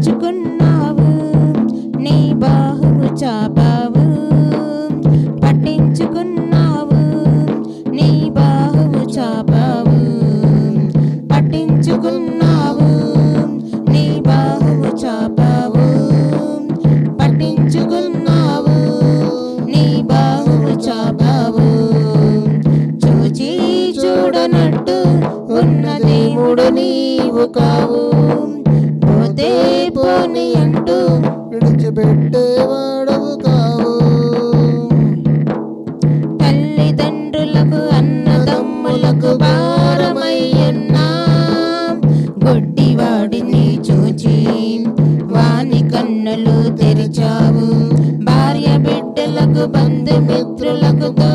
పట్టించుకున్నావు నీ బాహువు చాపావు. పట్టించుకున్నావు నీ బాహువు చాపావు. పట్టించుకున్నావు నీ బాహువు చాపావు. పట్టించుకున్నావు నీ బాహువు చాపావు. చూచి చూడనట్టు ఉన్న దేవుడు నీవు కావు. పోని అంటూ విడిచిపెట్టేవాడవు కావు. తల్లిదండ్రులకు అన్నదమ్ములకు భారమయ్యున్నా. గుడ్డివాడిని చూచి వాని కన్నులు తెరిచావు. భార్య బిడ్డలకు బంధుమిత్రులకు తో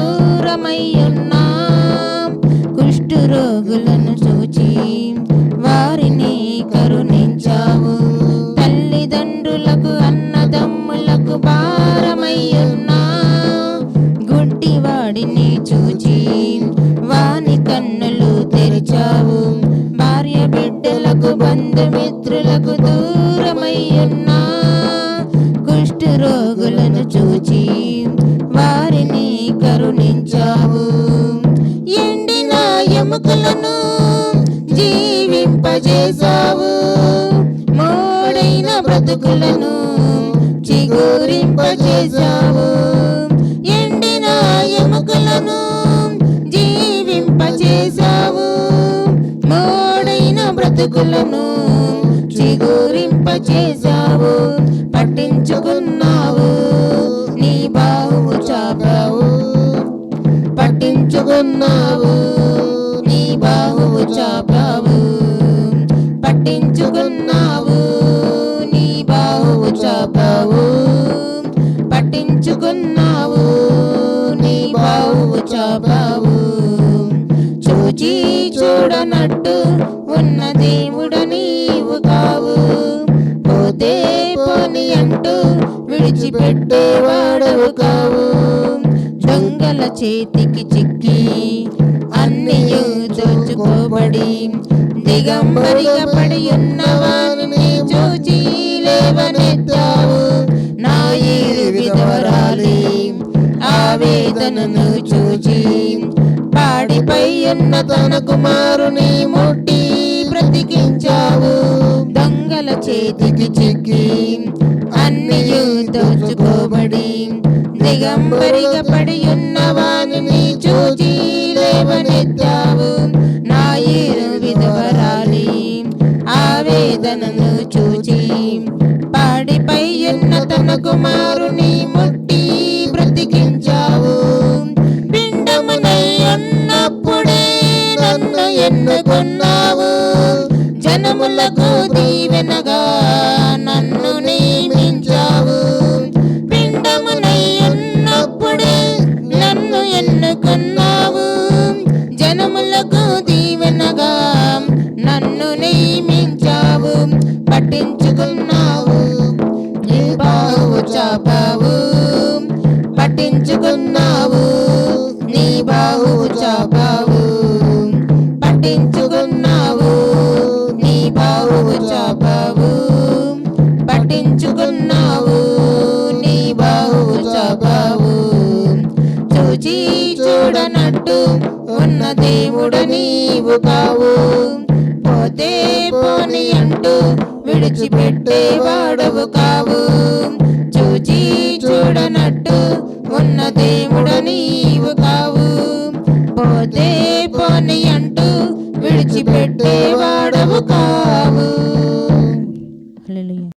బంధుమిత్రులకు దూరమయ్యున్నా కుష్ఠ రోగులను చూచి వారిని కరుణించావు. ఎండిన ఎముకలను జీవింపజేశావు. మోడైన బ్రతుకులను చిగురింపజేశావు. ఎండిన ఎముకలను బ్రతుకులను చిగురింపజేశావు పట్టించుకున్నావు నీ బాహువు చాపావు. పట్టించుకున్నావు నీ బాహువు చాపావు. చూచి చూడనట్టు ఉన్న దేవుడు నీవు కావు పోతే పోని అంటూ విడిచిపెట్టేవాడవు కావు దొంగల చేతికి చిక్కి అన్నయు దోచుకోబడి దిగంబరిగా పడి ఉన్న వారిని చూచి లేవనెత్తావు నా ఏరు విధవరాలి ఆవేదనను చూచి పాడిపై తన కుమారుని ముట్టి బ్రతికించావు. దొంగల చేతికి చిక్కి అన్ని దోచుకోబడి దిగంబరిగా పడి ఉన్న వానిని చూచి లేవనెత్తావు. నా ఏరు విధవరాలి ఆవేదనను చూచి పాడిపై ఉన్న తన కుమారుని పట్టించుకున్నావు నీ బాహువు చాపావు. పట్టించుకున్నావు నీ బాహువు చాపావు. పట్టించుకున్నావు నీ బాహువు చాపావు. పట్టించుకున్నావు నీ బాహువు చాపావు. చూచి చూడనట్టు ఉన్న దేవుడు నీవు కావు. పోతే పోని అంటూ విడిచిపెట్టేవాడవు కావు. చూచి చూడనట్టు ఉన్న దేవుడు నీవు కావు. పోతే పోని అంటూ విడిచిపెట్టే